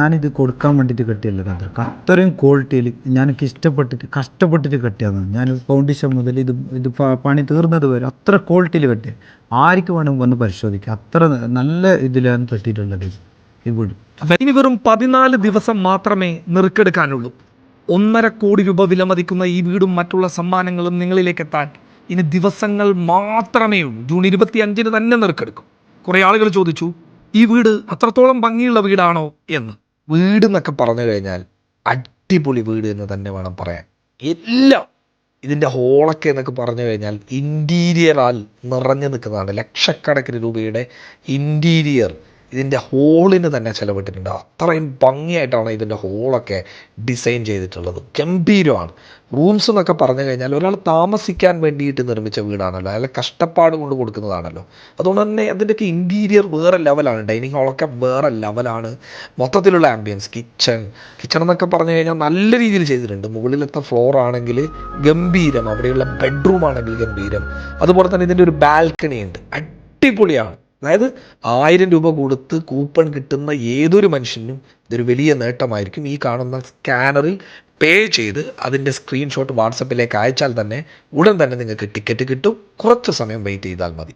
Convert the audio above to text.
ഞാനിത് കൊടുക്കാൻ വേണ്ടിയിട്ട് കെട്ടിയല്ല ഖത്തർക്ക് അത്രയും ക്വാളിറ്റിയിൽ ഞാനൊക്കെ ഇഷ്ടപ്പെട്ടിട്ട് കഷ്ടപ്പെട്ടിട്ട് കെട്ടിയതാണ്. ഞാൻ ഫൗണ്ടേഷൻ മുതൽ ഇത് ഇത് പണി തീർന്നത് വരെ അത്ര ക്വാളിറ്റിയിൽ കെട്ടിയ ആർക്ക് വേണം വന്ന് പരിശോധിക്കുക അത്ര നല്ല ഇതിലാണ് കെട്ടിയിട്ടുള്ളത് ഇത് ഈ വീട്. ഇനി വെറും പതിനാല് ദിവസം മാത്രമേ നെറുക്കെടുക്കാനുള്ളൂ. ഒന്നര കോടി രൂപ വിലമതിക്കുന്ന ഈ വീടും മറ്റുള്ള സമ്മാനങ്ങളും നിങ്ങളിലേക്ക് എത്താൻ ഇനി ദിവസങ്ങൾ മാത്രമേ ഉള്ളൂ. ജൂൺ ഇരുപത്തി അഞ്ചിന് തന്നെ നെറുക്കെടുക്കും. കുറേ ആളുകൾ ചോദിച്ചു ഈ വീട് അത്രത്തോളം ഭംഗിയുള്ള വീടാണോ? എന്ന്. വീട് എന്നൊക്കെ പറഞ്ഞു കഴിഞ്ഞാൽ അടിപൊളി വീട് എന്ന് തന്നെ വേണം പറയാൻ. എല്ലാം ഇതിന്റെ ഹോളൊക്കെ എന്നൊക്കെ പറഞ്ഞു കഴിഞ്ഞാൽ ഇന്റീരിയറാൽ നിറഞ്ഞു നിൽക്കുന്നതാണ് ലക്ഷക്കണക്കിന് രൂപയുടെ ഇന്റീരിയർ ഇതിന്റെ ഹോളിന് തന്നെ ചിലവിട്ടിട്ടുണ്ട്. അത്രയും ഭംഗിയായിട്ടാണ് ഇതിന്റെ ഹോളൊക്കെ ഡിസൈൻ ചെയ്തിട്ടുള്ളത്. ഗംഭീരമാണ്. റൂംസ് എന്നൊക്കെ പറഞ്ഞു കഴിഞ്ഞാൽ ഒരാൾ താമസിക്കാൻ വേണ്ടിയിട്ട് നിർമ്മിച്ച വീടാണല്ലോ. അയാൾ കഷ്ടപ്പാട് കൊണ്ട് കൊടുക്കുന്നതാണല്ലോ. അതുകൊണ്ട് തന്നെ അതിന്റെയൊക്കെ ഇന്റീരിയർ വേറെ ലെവലാണ് ഡൈനിങ് ഹാളൊക്കെ വേറെ ലെവലാണ് മൊത്തത്തിലുള്ള ആംബിയൻസ് കിച്ചൺ കിച്ചൺ എന്നൊക്കെ പറഞ്ഞു കഴിഞ്ഞാൽ നല്ല രീതിയിൽ ചെയ്തിട്ടുണ്ട്. മുകളിലത്തെ ഫ്ലോർ ആണെങ്കിൽ ഗംഭീരം. അവിടെയുള്ള ബെഡ്റൂം ആണെങ്കിൽ ഗംഭീരം. അതുപോലെ തന്നെ ഇതിന്റെ ഒരു ബാൽക്കണി ഉണ്ട്. അടിപൊളിയാണ്. അതായത് ആയിരം രൂപ കൊടുത്ത് കൂപ്പൺ കിട്ടുന്ന ഏതൊരു മനുഷ്യനും ഇതൊരു വലിയ നേട്ടമായിരിക്കും. ഈ കാണുന്ന സ്കാനറിൽ പേ ചെയ്ത് അതിന്റെ സ്ക്രീൻഷോട്ട് വാട്സപ്പിലേക്ക് അയച്ചാൽ തന്നെ ഉടൻ തന്നെ നിങ്ങൾക്ക് ടിക്കറ്റ് കിട്ടും. കുറച്ച് സമയം വെയിറ്റ് ചെയ്താൽ മതി.